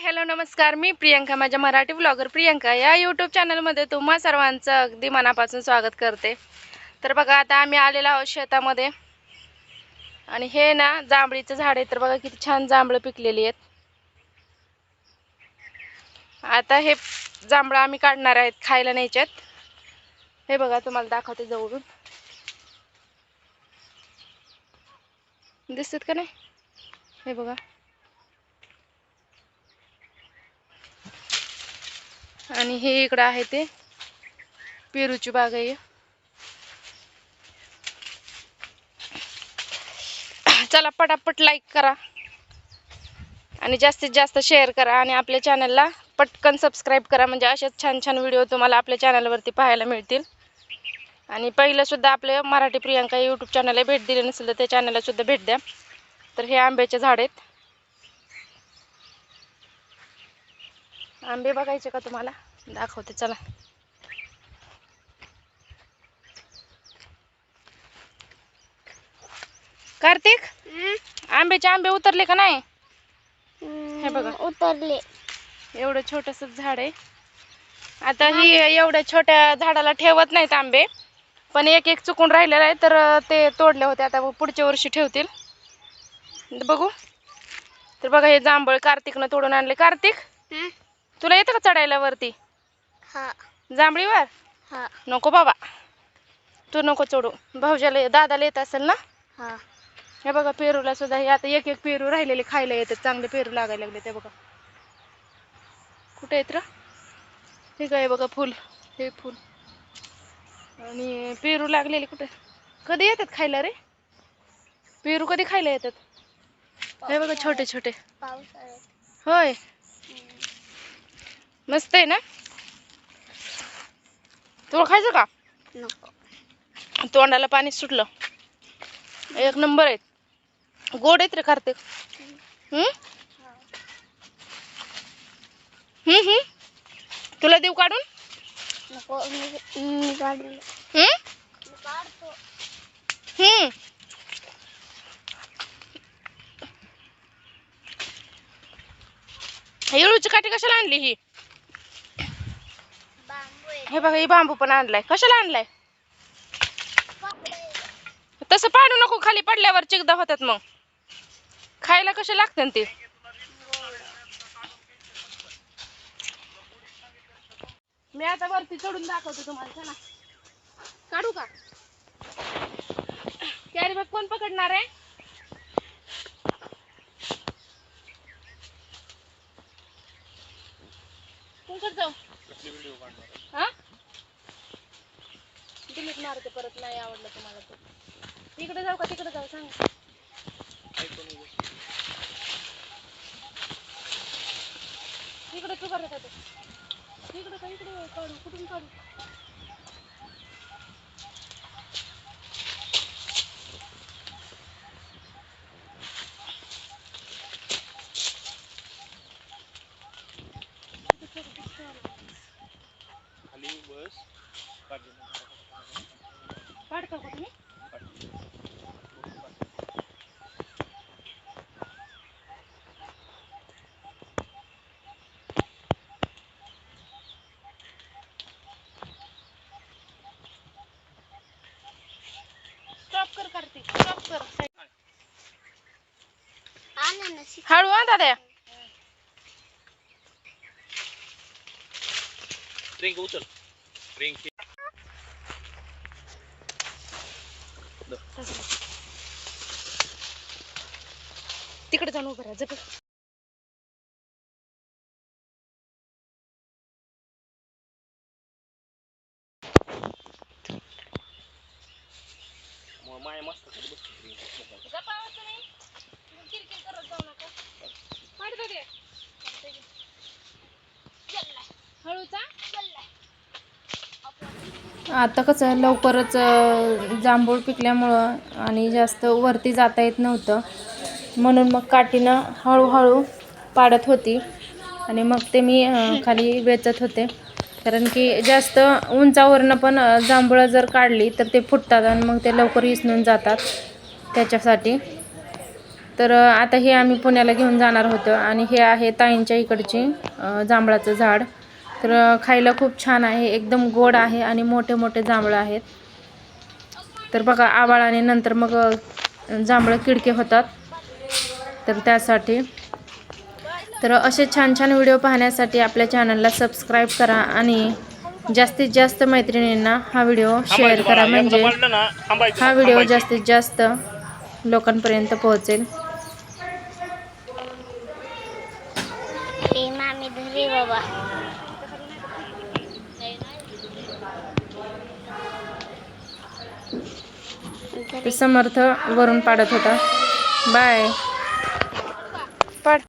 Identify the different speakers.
Speaker 1: Hello नमस्कार. मी प्रियंका माझ्या Marathi blogger Priyanka. या यूट्यूब चॅनलमध्ये तुम्हा सर्वांचं अगदी मनापासून स्वागत करते. तर बघा आता आम्ही आलेलो आहोत शेतामध्ये. आणि हे ना जांभळीचं झाड आहे. तर बघा किती छान जांभळं पिकलेली आहेत. आता हे जांभळं आम्ही काढणार आहेत खायला न्यायच्यात हे बघा तुम्हाला दाखवते जवळून. दिसतात का नाही? हे बघा. आणि हे इकडं आहे ते. पेरूची बाग आहे. चला पटापट लाईक करा. आणि जास्तीत जास्त शेअर करा आणि आपल्या चॅनलला पटकन सबस्क्राईब करा. म्हणजे असेच छान छान व्हिडिओ तुम्हाला आपल्या चॅनलवरती पाहायला मिळतील. आणि पहिलंसुद्धा आपलं मराठी प्रियांका यूट्यूब चॅनलला भेट दिली नसेल तर त्या चॅनलला सुद्धा भेट द्या. तर हे आंब्याचे झाड आहेत. आंबे बघायचे का तुम्हाला? दाखवते चला. कार्तिक? आंब्याचे आंबे उतरले का नाही? हे बघा.
Speaker 2: उतरले.
Speaker 1: एवढं छोटस झाड आहे. आता ही एवढ्या छोट्या झाडाला ठेवत नाहीत आंबे. पण एक एक चुकून राहिलेलं आहे तर ते तोडले होते. आता पुढच्या वर्षी ठेवतील. बघू. तर बघा हे जांभळ कार्तिकनं तोडून आणले. कार्तिक? तुला येतं का चढायला वरती?
Speaker 2: हा.
Speaker 1: जांभळीवर?
Speaker 2: हा.
Speaker 1: नको बाबा. तू नको चढू. भाऊजाला दादाला येत असेल ना?
Speaker 2: हा.
Speaker 1: हे बघा पेरूला सुद्धा हे आता एक एक पेरू राहिलेले खायला येतात. चांगले पेरू लागायला लागले ते बघा. कुठे येत र? हे काय बघा फुल. हे फुल. आणि पेरू लागलेले कुठे? कधी येतात खायला रे? पेरू कधी खायला येतात? हे बघा छोटे छोटे होय. मस्त आहे ना? तुला खायचं का? तोंडाला पाणी सुटलं. एक नंबर आहेत. गोड आहेत रे कार्तिक हम्म? हम्म हम्म. तुला देऊ काढून? हम्म? येळूची काठी कशाला आणली ही? हे बघा हे बांबू पण आणलाय. कशाला आणलाय? तसं पाडू नको खाली पडल्यावर चिकदा होतात मग. खायला कसे लागते ते? मी आता वरती चढून दाखवते तुम्हाला चला. काढू का? कॅरी बॅग कोण पकडणार आहे? कोणकडे जाऊ. हा? डिलीट मारते परत नाही आवडलं तुम्हाला तर. इकडे जाऊ का तिकडे जाऊ सांग. इकडे तू करत होते. इकडे का इकडे काढू कुठून काढू? काढता का तुम्ही स्टॉप कर कार्तिक स्टॉप कर हळू हा दादा.
Speaker 3: ड्रिंक उचल. ड्रिंक
Speaker 1: तिकडे जाऊन उभं राहा जग.
Speaker 3: माया मस्त बसतो drink.
Speaker 1: गप्पावरचं नाही किरकिर करत जाऊ नका पाड दे हळूचा आता कसं लवकरच जांभूळ पिकल्यामुळं आणि जास्त वरती जाता येत नव्हतं. म्हणून मग काठीनं हळूहळू पाडत होती आणि मग ते मी खाली वेचत होते. कारण की जास्त उंचावरनं पण जांभळं जर काढली तर ते फुटतात आणि मग ते लवकर इसनून जातात त्याच्यासाठी. तर आता हे आम्ही पुण्याला घेऊन जाणार होतो आणि हे आहे ताईंच्या इकडची जांभळाचं झाड. तर खायला खूप छान आहे. एकदम गोड आहे आणि मोठे मोठे जांभळं आहेत. तर बघा आवाळ आणि नंतर मग जांभळं किडके होतात. तर त्यासाठी. तर असे छान छान व्हिडिओ पाहण्यासाठी आपल्या चॅनलला सबस्क्राईब करा आणि जास्तीत जास्त मैत्रिणींना हा व्हिडिओ शेअर करा. म्हणजे हा व्हिडिओ. जास्तीत जास्त लोकांपर्यंत पोहोचेल.
Speaker 2: ए मामी धरे बाबा.
Speaker 1: ते समर्थ वरून पाडत होता. बाय.